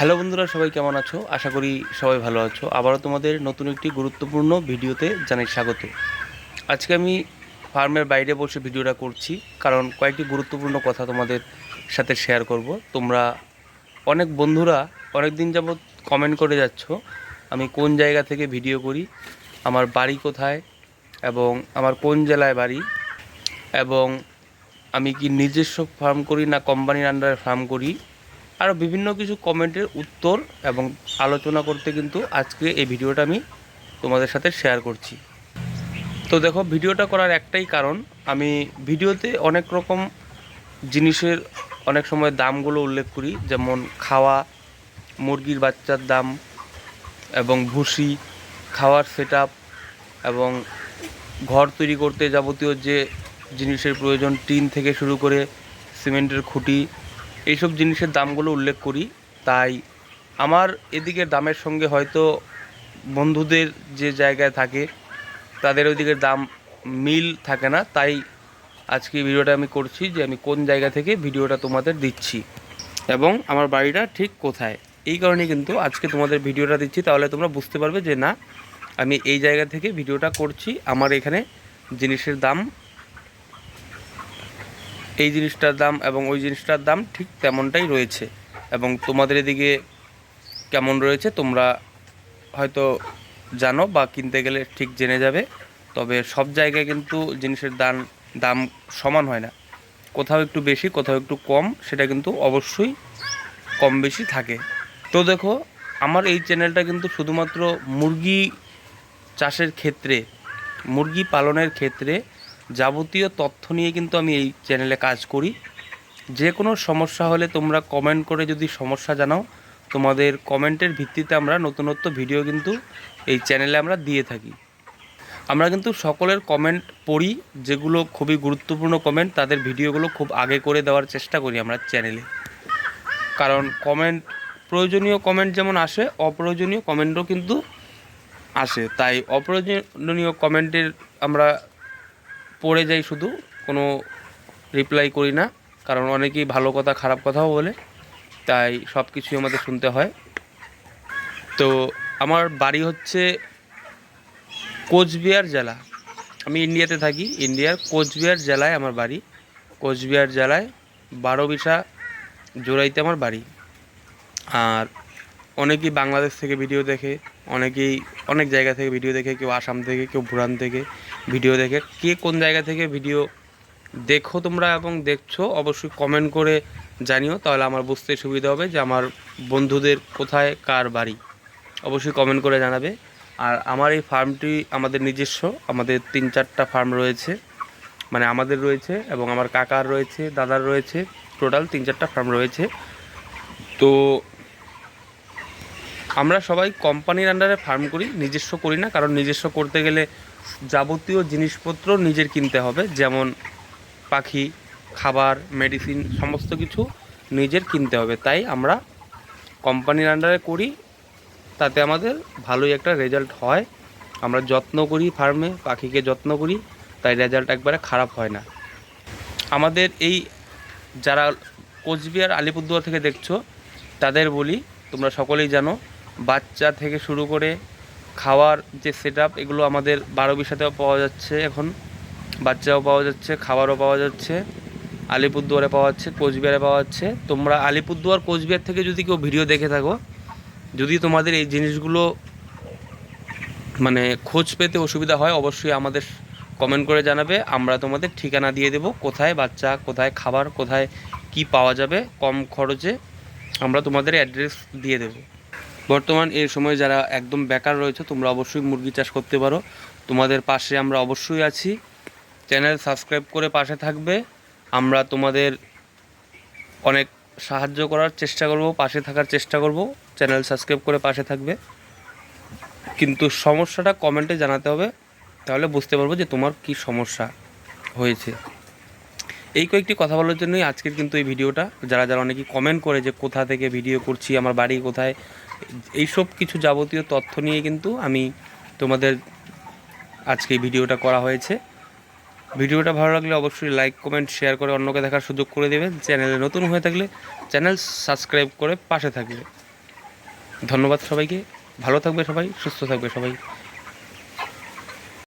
Hello বন্ধুরা, সবাই কেমন আছো? আশা করি সবাই ভালো আছো। আবারও তোমাদের নতুন একটি গুরুত্বপূর্ণ ভিডিওতে জানাই স্বাগত। আজকে আমি ফার্মের বাইরে বসে ভিডিওটা করছি, কারণ কয়েকটি গুরুত্বপূর্ণ কথা তোমাদের সাথে শেয়ার করব। তোমরা অনেক বন্ধুরা অনেক দিন যাবৎ কমেন্ট করে যাচ্ছ, আমি কোন জায়গা থেকে ভিডিও করি, আমার বাড়ি কোথায়, এবং আমার কোন জেলায় বাড়ি, এবং আমি কি নিজস্ব ফার্ম করি না কোম্পানির আন্ডারে ফার্ম করি আরও বিভিন্ন কিছু কমেন্টের উত্তর এবং আলোচনা করতে কিন্তু আজকে এই ভিডিওটা আমি তোমাদের সাথে শেয়ার করছি। তো দেখো, ভিডিওটা করার একটাই কারণ, আমি ভিডিওতে অনেক রকম জিনিসের অনেক সময় দামগুলো উল্লেখ করি, যেমন খাওয়া, মুরগির বাচ্চার দাম এবং ভুসি, খাওয়ার সেট এবং ঘর তৈরি করতে যাবতীয় যে জিনিসের প্রয়োজন, টিন থেকে শুরু করে সিমেন্টের খুঁটি এইসব জিনিসের দামগুলো উল্লেখ করি। তাই আমার এদিকের দামের সঙ্গে হয়তো বন্ধুদের যে জায়গায় থাকে, তাদের ওইদিকের দাম মিল থাকে না। তাই আজকে ভিডিওটা আমি করছি যে আমি কোন জায়গা থেকে ভিডিওটা তোমাদের দিচ্ছি এবং আমার বাড়িটা ঠিক কোথায়। এই কারণে কিন্তু আজকে তোমাদের ভিডিওটা দিচ্ছি। তাহলে তোমরা বুঝতে পারবে যে না, আমি এই জায়গা থেকে ভিডিওটা করছি। আমার এখানে জিনিসের দাম এই জিনিসটার দাম এবং ওই জিনিসটার দাম ঠিক তেমনটাই রয়েছে। এবং তোমাদের এদিকে কেমন রয়েছে তোমরা হয়তো জানো বা কিনতে গেলে ঠিক জেনে যাবে। তবে সব জায়গায় কিন্তু জিনিসের দাম দাম সমান হয় না। কোথাও একটু বেশি, কোথাও একটু কম, সেটা কিন্তু অবশ্যই কম বেশি থাকে। তো দেখো, আমার এই চ্যানেলটা কিন্তু শুধুমাত্র মুরগি চাষের ক্ষেত্রে, মুরগি পালনের ক্ষেত্রে যাবতীয় তথ্য নিয়ে কিন্তু আমি এই চ্যানেলে কাজ করি। যে কোনো সমস্যা হলে তোমরা কমেন্ট করে যদি সমস্যা জানাও, তোমাদের কমেন্টের ভিত্তিতে আমরা নতুনত্ব ভিডিও কিন্তু এই চ্যানেলে আমরা দিয়ে থাকি। আমরা কিন্তু সকলের কমেন্ট পড়ি, যেগুলো খুবই গুরুত্বপূর্ণ কমেন্ট তাদের ভিডিওগুলো খুব আগে করে দেওয়ার চেষ্টা করি আমরা চ্যানেলে কারণ কমেন্ট প্রয়োজনীয় কমেন্ট যেমন আসে, অপ্রয়োজনীয় কমেন্টও কিন্তু আসে। তাই অপ্রয়োজনীয় কমেন্টের আমরা পড়ে যাই শুধু, কোনো রিপ্লাই করি না, কারণ অনেকেই ভালো কথা, খারাপ কথাও বলে, তাই সব কিছুই আমাদের শুনতে হয়। তো আমার বাড়ি হচ্ছে কোচবিহার জেলা। আমি ইন্ডিয়াতে থাকি, ইন্ডিয়ার কোচবিহার জেলায় আমার বাড়ি। কোচবিহার জেলায় বারো বিশা জোড়াইতে আমার বাড়ি। আর অনেকেই বাংলাদেশ থেকে ভিডিও দেখে অনেকেই অনেক জায়গা থেকে ভিডিও দেখে, কেউ আসাম থেকে, কেউ ভুটান থেকে ভিডিও দেখে। কে কোন জায়গা থেকে ভিডিও দেখো তোমরা এবং দেখছ, অবশ্যই কমেন্ট করে জানিও, তাহলে আমার বুঝতে সুবিধা হবে যে আমার বন্ধুদের কোথায় কার বাড়ি। অবশ্যই কমেন্ট করে জানাবে। আর আমার এই ফার্মটি আমাদের নিজস্ব, আমাদের তিন চারটা ফার্ম রয়েছে। মানে আমাদের রয়েছে এবং আমার কাকার রয়েছে, দাদার রয়েছে। টোটাল তিন চারটা ফার্ম রয়েছে। তো আমরা সবাই কোম্পানির আন্ডারে ফার্ম করি, নিজস্ব করি না, কারণ নিজস্ব করতে গেলে যাবতীয় জিনিসপত্র নিজের কিনতে হবে, যেমন পাখি, খাবার মেডিসিন সমস্ত কিছু নিজের কিনতে হবে। তাই আমরা কোম্পানির আন্ডারে করি, তাতে আমাদের ভালোই একটা রেজাল্ট হয়। আমরা যত্ন করি ফার্মে পাখিকে যত্ন করি, তাই রেজাল্ট একবারে খারাপ হয় না। আমাদের এই যারা কোচবিহার, আলিপুরদুয়ার থেকে দেখছ, তাদের বলি, তোমরা সকলেই জানো বাচ্চা থেকে শুরু করে খাওয়ার যে সেট এগুলো আমাদের বারো বিশাতেও পাওয়া যাচ্ছে এখন। বাচ্চাও পাওয়া যাচ্ছে, খাবারও পাওয়া যাচ্ছে। আলিপুরদুয়ারে পাওয়া যাচ্ছে, কোচবিহারে পাওয়া যাচ্ছে। তোমরা আলিপুরদুয়ার, কোচবিহার থেকে যদি কেউ ভিডিও দেখে থাকো, যদি তোমাদের এই জিনিসগুলো মানে খোঁজ পেতে অসুবিধা হয়, অবশ্যই আমাদের কমেন্ট করে জানাবে। আমরা তোমাদের ঠিকানা দিয়ে দেব, কোথায় বাচ্চা, কোথায় খাবার, কোথায় কি পাওয়া যাবে, কম খরচে আমরা তোমাদের অ্যাড্রেস দিয়ে দেব। বর্তমান এই সময় যারা একদম বেকার রয়েছে, তোমরা অবশ্যই মুরগি চাষ করতে পারো। তোমাদের পাশে আমরা অবশ্যই আছি। চ্যানেল সাবস্ক্রাইব করে পাশে থাকবে। আমরা তোমাদের অনেক সাহায্য করার চেষ্টা করব, পাশে থাকার চেষ্টা করব। চ্যানেল সাবস্ক্রাইব করে পাশে থাকবে। কিন্তু সমস্যাটা কমেন্টে জানাতে হবে, তাহলে বুঝতে পারব যে তোমার কি সমস্যা হয়েছে। এই কয়েকটি কথা বলার জন্যই আজকের কিন্তু এই ভিডিওটা। যারা যারা অনেকেই কমেন্ট করে যে কোথা থেকে ভিডিও করছি, আমার বাড়ি কোথায় এইসব কিছু যাবতীয় তথ্য নিয়ে কিন্তু আমি তোমাদের আজকে ভিডিওটা করা হয়েছে। ভিডিওটা ভালো লাগলে অবশ্যই লাইক কমেন্ট শেয়ার করে অন্যকে দেখার সুযোগ করে দেবেন চ্যানেলে নতুন হয়ে থাকলে চ্যানেল সাবস্ক্রাইব করে পাশে থাকবে। ধন্যবাদ সবাইকে। ভালো থাকবে সবাই, সুস্থ থাকবে সবাই।